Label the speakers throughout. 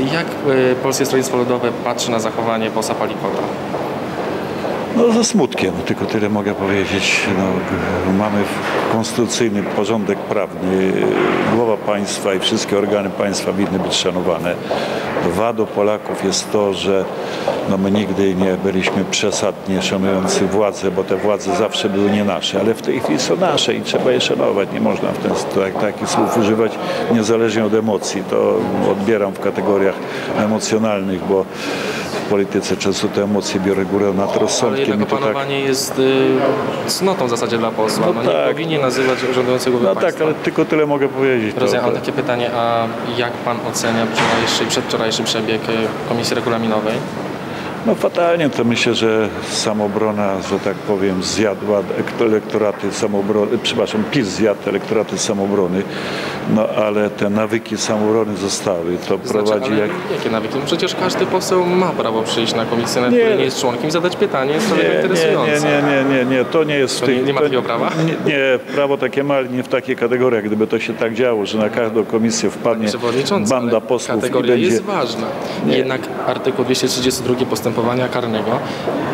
Speaker 1: Jak e, Polskie Stronnictwo Ludowe patrzy na zachowanie posła Palikota?
Speaker 2: No ze smutkiem, tylko tyle mogę powiedzieć. No, mamy konstytucyjny porządek prawny. Głowa państwa i wszystkie organy państwa winny być szanowane. Wadą Polaków jest to, że no, my nigdy nie byliśmy przesadnie szanujący władzę, bo te władze zawsze były nie nasze, ale w tej chwili są nasze i trzeba je szanować. Nie można w ten, tak, takich słów używać niezależnie od emocji. To odbieram w kategoriach emocjonalnych, bo w polityce często te emocje biorą górę nad
Speaker 1: Ale
Speaker 2: rozsądkiem.
Speaker 1: jednak
Speaker 2: i to tak,
Speaker 1: jest y, cnotą w zasadzie dla posła.
Speaker 2: No
Speaker 1: No, nie
Speaker 2: tak.
Speaker 1: powinien nazywać rządzącego
Speaker 2: no
Speaker 1: państwa.
Speaker 2: tak, ale tylko tyle mogę powiedzieć.
Speaker 1: Rozumiem, ale takie pytanie, a jak pan ocenia wczorajszy przedwczorajszy przebieg e, Komisji Regulaminowej?
Speaker 2: No fatalnie to myślę, że samobrona, że tak powiem, zjadła ek- elektoraty samobrony, przepraszam, PiS zjadł elektoraty samobrony, no ale te nawyki samobrony zostały. To prowadzi
Speaker 1: ale
Speaker 2: jak...
Speaker 1: Jakie nawyki? No przecież każdy poseł ma prawo przyjść na komisję, na
Speaker 2: Nie.
Speaker 1: której nie jest członkiem i zadać pytanie, jest to
Speaker 2: Nie, nie,
Speaker 1: interesujące.
Speaker 2: nie, nie, nie, nie, to nie jest w
Speaker 1: To
Speaker 2: tej-
Speaker 1: nie- nie ma
Speaker 2: to-
Speaker 1: takiego prawa?
Speaker 2: Nie, nie, prawo takie ma, ale nie w takiej kategorii. Gdyby to się tak działo, że na każdą komisję wpadnie banda posłów i
Speaker 1: kategoria
Speaker 2: będzie...
Speaker 1: jest ważna. Jednak artykuł 232 postępowania karnego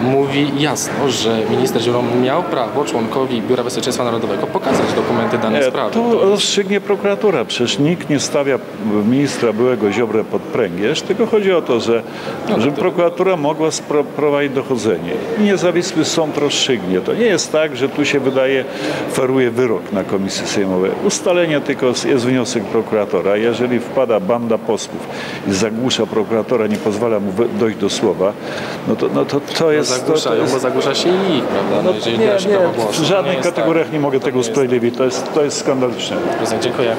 Speaker 1: mówi jasno, że minister Zielon miał prawo członkowi Biura Bezpieczeństwa Narodowego pokazać dokumenty danej
Speaker 2: Nie,
Speaker 1: sprawy.
Speaker 2: to rozstrzygnie prokuratura. Przecież nikt nie stawia ministra byłego Ziobrę pod pręgierz, tylko chodzi o to, że,
Speaker 1: No,
Speaker 2: że prokuratura mogła spro- prowadzić dochodzenie. I niezawisły sąd rozstrzygnie. To nie jest tak, że tu się wydaje, feruje wyrok na komisji sejmowej. Ustalenie tylko jest wniosek prokuratora. Jeżeli wpada banda posłów i zagłusza prokuratora, nie pozwala mu dojść do słowa, no to, no to, to
Speaker 1: No
Speaker 2: jest... To, to
Speaker 1: zagłuszają,
Speaker 2: jest
Speaker 1: bo zagłusza się i ich, prawda? No,
Speaker 2: no, nie,
Speaker 1: nie,
Speaker 2: w
Speaker 1: To
Speaker 2: żadnych
Speaker 1: nie
Speaker 2: kategoriach
Speaker 1: tak.
Speaker 2: nie mogę
Speaker 1: To
Speaker 2: tego
Speaker 1: jest
Speaker 2: usprawiedliwić. To jest, to jest skandaliczne.
Speaker 1: tak. Dziękuję.